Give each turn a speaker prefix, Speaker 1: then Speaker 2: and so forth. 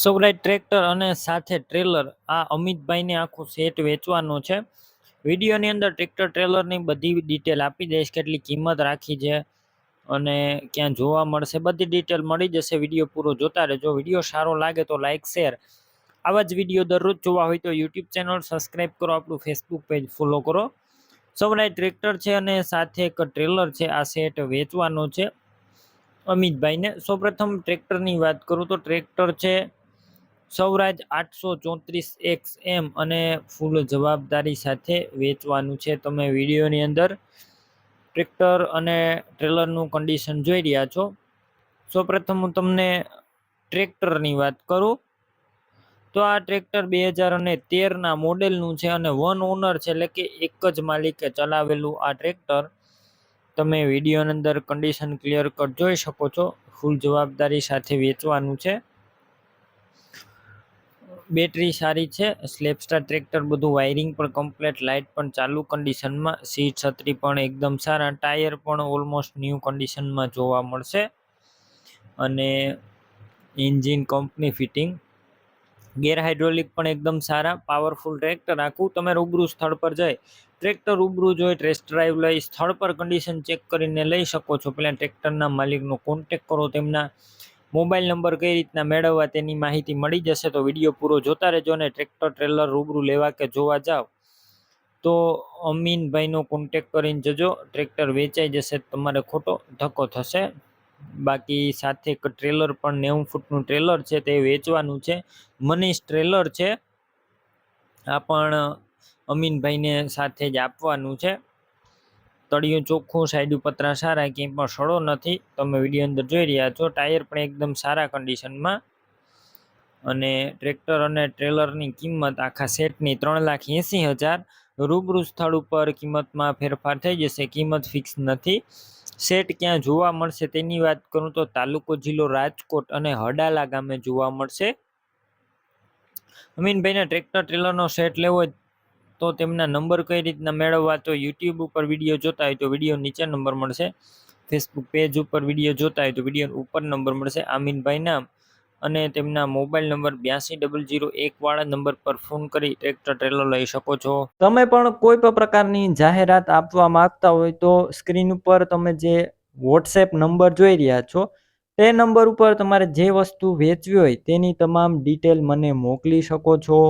Speaker 1: Swaraj tractor અને સાથે trailer. આ અમિતભાઈને આખું સેટ વેચવાનો છે. વિડીયોની અંદર ટ્રેક્ટર ટ્રેલરની બધી ડિટેલ આપી દઈશ, કેટલી કિંમત રાખી છે અને ક્યાં જોવા મળશે. બધી ડિટેલ મળી જશે. વીડિયો પૂરો જોતા રહેજો. વીડિયો સારો લાગે તો લાઇક શેર આવા જ વીડિયો દરરોજ જોવા હોય તો યુટ્યુબ ચેનલ સબસ્ક્રાઈબ કરો. આપણું ફેસબુક પેજ ફોલો કરો. સૌરાઈ ટ્રેક્ટર છે અને સાથે એક ટ્રેલર છે. આ સેટ વેચવાનો છે અમિતભાઈને. સૌપ્રથમ ટ્રેક્ટરની વાત કરું તો ટ્રેક્ટર છે સૌરાજ આઠસો ચોત્રીસ એક્સ એમ અને ફૂલ જવાબદારી સાથે વેચવાનું છે. તમે વિડીયોની અંદર ટ્રેક્ટર અને ટ્રેલરનું કન્ડિશન જોઈ રહ્યા છો. સૌપ્રથમ હું તમને ટ્રેક્ટરની વાત કરું. તો આ ટ્રેક્ટર બે હજાર અને તેરના મોડેલનું છે અને વન ઓનર છે, એટલે કે એક જ માલિકે ચલાવેલું આ ટ્રેક્ટર. તમે વિડીયોની અંદર કન્ડિશન ક્લિયર કટ જોઈ શકો છો. ફૂલ જવાબદારી સાથે વેચવાનું છે. બેટરી સારી છે સ્લેપસ્ટાર ટ્રેક્ટર બધું વાયરિંગ પણ કમ્પ્લેટ લાઇટ પણ ચાલુ કન્ડિશનમાં સીટ છત્રી પણ એકદમ સારા, ટાયર પણ ઓલમોસ્ટ ન્યૂ કન્ડિશનમાં જોવા મળશે. અને engine company fitting gear hydraulic પણ એકદમ સારા પાવરફુલ ટ્રેક્ટર આખું તમે રૂબરૂ સ્થળ પર જઈ ટ્રેક્ટર રૂબરૂ જોઈ ટેસ્ટ ડ્રાઈવ લઈ, સ્થળ પર કન્ડિશન ચેક કરીને લઈ શકો છો. પહેલાં ટ્રેક્ટરના માલિકનો કોન્ટેક કરો તેમના મોબાઈલ નંબર કઈ રીતના મેળવવા તેની માહિતી મળી જશે તો વીડિયો પૂરો જોતા રહેજો અને ટ્રેક્ટર ટ્રેલર રૂબરૂ લેવા કે જોવા જાઓ. તો અમીનભાઈનો કોન્ટેક કરીને જજો, ટ્રેક્ટર વેચાઈ જશે તમારે ખોટો ધક્કો થશે. બાકી સાથે એક ટ્રેલર પણ નેવું ફૂટનું ટ્રેલર છે તે વેચવાનું છે. મનીષ ટ્રેલર છે. આ પણ અમીનભાઈને સાથે જ આપવાનું છે. તળિયું ચોખ્ખું, સાઈડ પતરા સારા ક્યાંય પણ સડો નથી. તમે વીડિયો અંદર જોઈ રહ્યા છો, ટાયર પણ એકદમ સારા કન્ડિશનમાં અને ટ્રેક્ટર અને ટ્રેલરની કિંમત આખા સેટની ત્રણ લાખ એંસી હજાર. રૂબરૂ સ્થળ ઉપર કિંમતમાં ફેરફાર થઈ જશે, કિંમત ફિક્સ નથી. સેટ ક્યાં જોવા મળશે તેની વાત કરું તો તાલુકો જિલ્લો રાજકોટ અને હડાલા ગામે જોવા મળશે. અમીનભાઈને ટ્રેક્ટર ટ્રેલરનો સેટ લેવો હોય તો તેમના નંબર કઈ રીતના મેળવવા તો યુટ્યુબ ઉપર વીડિયો જોતા હોય તો વીડિયો નીચે નંબર મળશે. ફેસબુક પેજ ઉપર વીડિયો જોતા હોય તો વીડિયો ઉપર નંબર મળશે. આમીનભાઈના અને તેમના મોબાઈલ નંબર બ્યાસી ડબલ જીરો એકવાળા નંબર પર ફોન કરી ટ્રેક્ટર ટ્રેલર લઈ શકો છો. તમે પણ કોઈ પણ પ્રકારની જાહેરાત આપવા માંગતા હોય તો સ્ક્રીન ઉપર તમે જે વોટ્સએપ નંબર જોઈ રહ્યા છો, તે નંબર ઉપર તમારે જે વસ્તુ વેચવી હોય તેની તમામ ડિટેલ મને મોકલી શકો છો.